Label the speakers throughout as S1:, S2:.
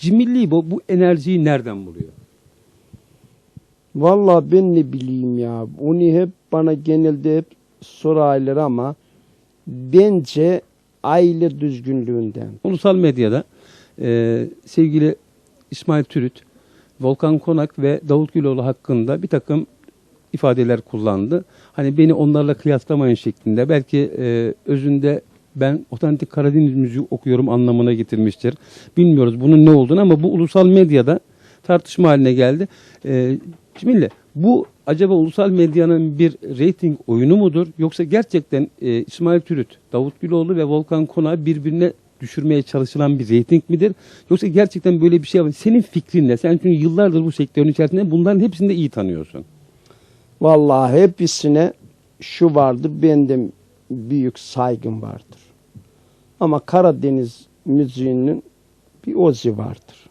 S1: Cimilli bu, bu enerjiyi nereden buluyor?
S2: Vallahi ben ne bileyim ya. Onu hep bana genelde hep sorarlar ama bence aile düzgünlüğünden.
S1: Ulusal medyada e, sevgili İsmail Türüt, Volkan Konak ve Davut Güloğlu hakkında bir takım ifadeler kullandı. Hani beni onlarla kıyaslamayın şeklinde. Belki e, özünde ben otantik Karadeniz müziği okuyorum anlamına getirmiştir. Bilmiyoruz bunun ne olduğunu ama bu ulusal medyada tartışma haline geldi. E, Cemile bu acaba ulusal medyanın bir reyting oyunu mudur? Yoksa gerçekten e, İsmail Türüt, Davut Güloğlu ve Volkan Konak'ı birbirine düşürmeye çalışılan bir reyting midir? Yoksa gerçekten böyle bir şey var. Senin fikrin ne? Sen çünkü yıllardır bu sektörün içerisinde bunların hepsini de iyi tanıyorsun.
S2: Vallahi hepsine şu vardır, bende büyük saygım vardır. Ama Karadeniz müziğinin bir ozi vardır.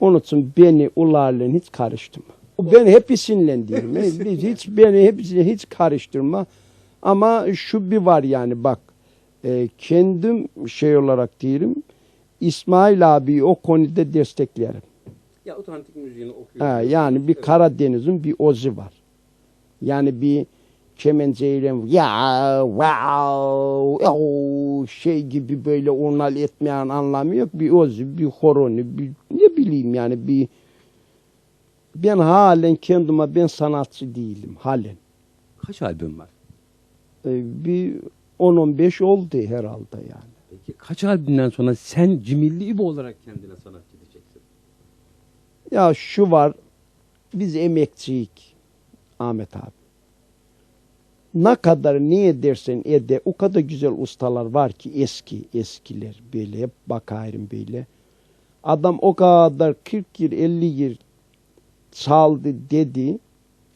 S2: Onun için beni ularla hiç karıştırma. Ben hepsiyle diyorum. hiç beni hepsine hiç karıştırma. Ama şu bir var yani bak. e, kendim şey olarak diyelim. İsmail abi o konuda desteklerim.
S1: Ya otantik müziğini
S2: Ha, yani bir Karadeniz'in bir ozu var. Yani bir kemenceyle ya wow oh, şey gibi böyle onal etmeyen anlamı yok. Bir ozu, bir horonu, bir ne bileyim yani bir ben halen kendime ben sanatçı değilim halen.
S1: Kaç albüm var?
S2: Ee, bir 10-15 oldu herhalde yani.
S1: Peki kaç albümden sonra sen Cimilli İbo olarak kendine sanatçı diyeceksin?
S2: Ya şu var, biz emekçiyik Ahmet abi. Ne kadar ne edersen ede o kadar güzel ustalar var ki eski eskiler böyle hep bakayım böyle. Adam o kadar 40 yıl 50 yıl çaldı dedi.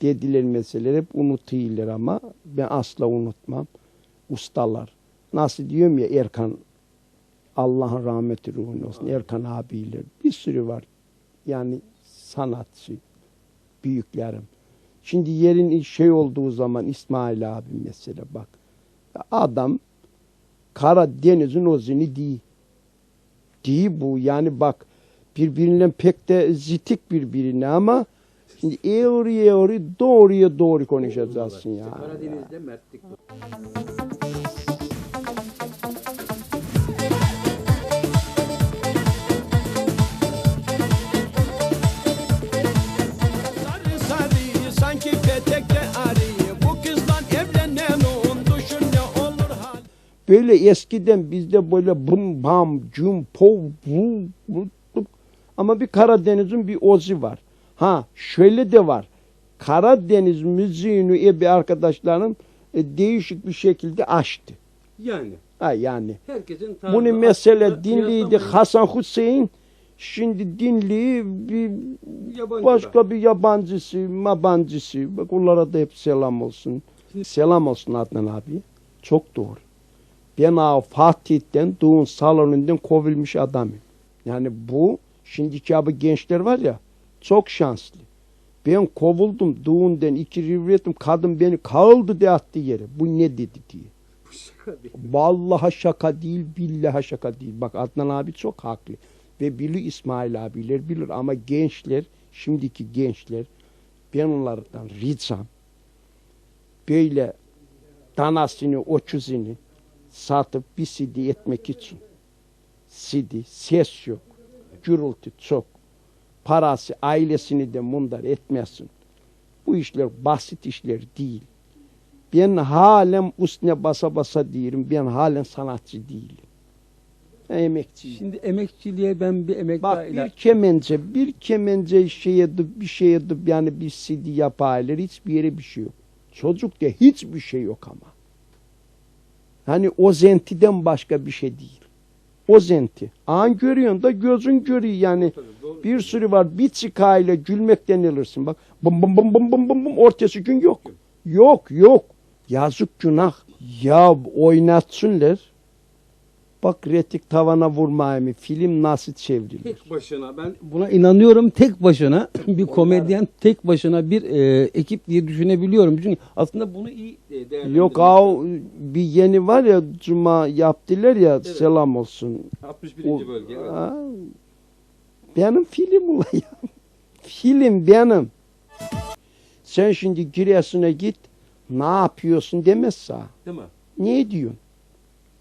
S2: Dediler meseleler hep unutuyorlar ama ben asla unutmam. Ustalar. Nasıl diyorum ya Erkan Allah'ın rahmeti ruhuna olsun. Erkan abiler bir sürü var yani sanatçı büyüklerim. Şimdi yerin şey olduğu zaman İsmail abi mesela bak. Adam Karadeniz'in ozunu değil. Değil bu yani bak birbirinden pek de zitik birbirine ama şimdi eğri eğri doğruya doğru konuşacaksın ya.
S1: Karadeniz'de mertlik.
S2: Böyle eskiden bizde böyle bum bam cum pov vu, vu, vu. ama bir Karadeniz'in bir ozu var. Ha şöyle de var. Karadeniz müziğini e, bir arkadaşlarım e, değişik bir şekilde açtı.
S1: Yani
S2: Ha yani.
S1: herkesin
S2: Bunu
S1: aslında
S2: dinliydi. Hasan Hüseyin. Şimdi dinliği bir
S1: Yabancı
S2: başka bir yabancısı, mabancısı. Bak onlara da hep selam olsun. Selam olsun Adnan abi. Çok doğru. Ben o Fatih'ten düğün salonundan kovulmuş adamım. Yani bu şimdiki abi gençler var ya çok şanslı. Ben kovuldum düğünden iki rivretim kadın beni kağıldı de attı yere. Bu ne dedi diye. Vallahi şaka değil, billahi şaka değil. Bak Adnan abi çok haklı. Ve bilir İsmail abiler bilir ama gençler, şimdiki gençler ben onlardan ricam böyle danasını, oçuzunu satıp bir CD etmek için CD, ses yok, gürültü çok, parası ailesini de mundar etmesin. Bu işler basit işler değil. Ben halen üstüne basa basa diyorum. Ben halen sanatçı değilim. Ben emekçiyim.
S1: Şimdi emekçiliğe ben bir emek daha
S2: Bak
S1: ila-
S2: bir kemence, bir kemence şey edip bir şey edip yani bir CD yapaylar hiçbir yere bir şey yok. Çocukta hiçbir şey yok ama. Hani o zentiden başka bir şey değil. O zenti. An görüyorsun da gözün görüyor yani. Bir sürü var. Bir çıkayla gülmekten ölürsün. Bak bum bum bum bum bum bum bum ortası gün yok. Yok yok. Yazık günah. Ya oynatsınlar. Bak retik tavana vurmayayım. Film nasıl çevrilir?
S1: Tek başına ben buna inanıyorum. Tek başına bir komedyen tek başına bir e, ekip diye düşünebiliyorum. Çünkü aslında bunu iyi e, değerlendirmek
S2: Yok av bir yeni var ya cuma yaptılar ya selam olsun.
S1: 61.
S2: O-
S1: bölge. evet.
S2: Ha, Benim film ulan ya. Film benim. Sen şimdi Giresun'a git. Ne yapıyorsun demez sana.
S1: Değil mi?
S2: Ne diyorsun?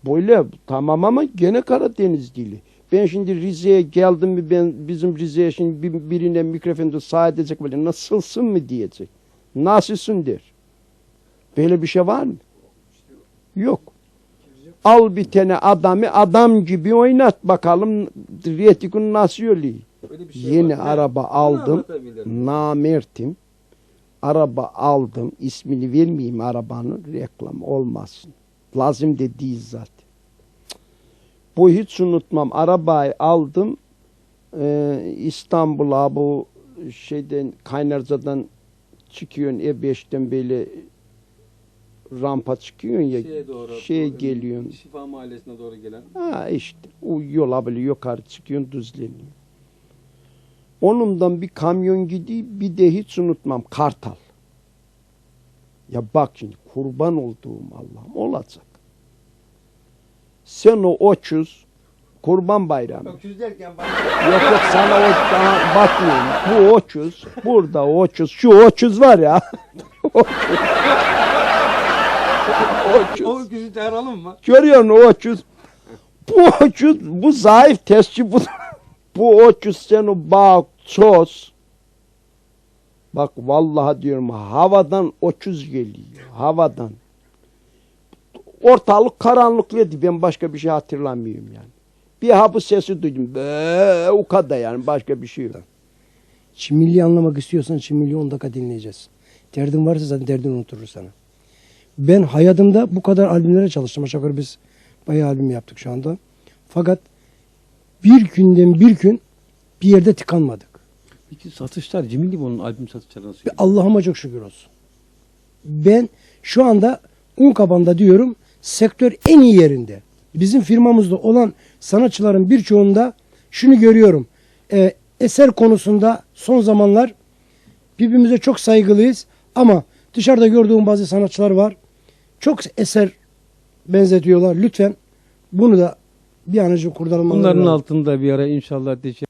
S2: Böyle tamam ama gene Karadeniz dili. Ben şimdi Rize'ye geldim mi ben bizim Rize'ye şimdi bir- birine mikrofonda sağ edecek böyle nasılsın mı diyecek. Nasılsın der. Böyle bir şey var mı? Yok. Al bir tane adamı adam gibi oynat bakalım Riyetik'in nasıl
S1: bir şey
S2: Yeni araba aldım.
S1: anlatabilirim.
S2: Namertim. Araba aldım. İsmini vermeyeyim arabanın. Reklam olmasın. Lazım da değil zaten. Bu hiç unutmam. Arabayı aldım. Ee, İstanbul'a bu şeyden Kaynarca'dan çıkıyorsun E5'ten böyle rampa çıkıyorsun ya
S1: Şeye doğru.
S2: şeye
S1: bu,
S2: geliyorsun.
S1: Şifa Mahallesi'ne doğru gelen.
S2: Ha işte o yola böyle yukarı çıkıyorsun düzleniyor. Onundan bir kamyon gidiyor bir de hiç unutmam Kartal. Ya bak şimdi kurban olduğum Allah'ım olacak. Sen o oçuz kurban bayramı.
S1: Öküz derken bak.
S2: Yok yok sana o daha bakmıyorum. Bu oçuz. Burada oçuz. Şu oçuz var ya. oçuz. oçuz.
S1: O öküzü çağıralım mı?
S2: Görüyor musun o öküz? Bu öküz, bu zayıf testçi bu. bu öküz seni bak çöz. Bak vallahi diyorum havadan öküz geliyor. Havadan. Ortalık karanlıklıydı. Ben başka bir şey hatırlamıyorum yani. Bir ha bu sesi duydum. Be, o kadar yani başka bir şey yok.
S3: Çimilliyi anlamak istiyorsan Çimilliyi 10 dakika dinleyeceğiz. Derdin varsa zaten derdini unuturur sana. Ben hayatımda bu kadar albümlere çalıştım. Aşağı biz bayağı albüm yaptık şu anda. Fakat bir günden bir gün bir yerde tıkanmadık.
S1: Peki satışlar Cemil gibi onun albüm satışları nasıl?
S3: Allah'ıma çok şükür olsun. Ben şu anda Unkabanda diyorum sektör en iyi yerinde. Bizim firmamızda olan sanatçıların birçoğunda şunu görüyorum. Ee, eser konusunda son zamanlar birbirimize çok saygılıyız ama dışarıda gördüğüm bazı sanatçılar var. Çok eser benzetiyorlar. Lütfen bunu da bir an önce kurtarılmaları
S1: Bunların altında bir ara inşallah Deşer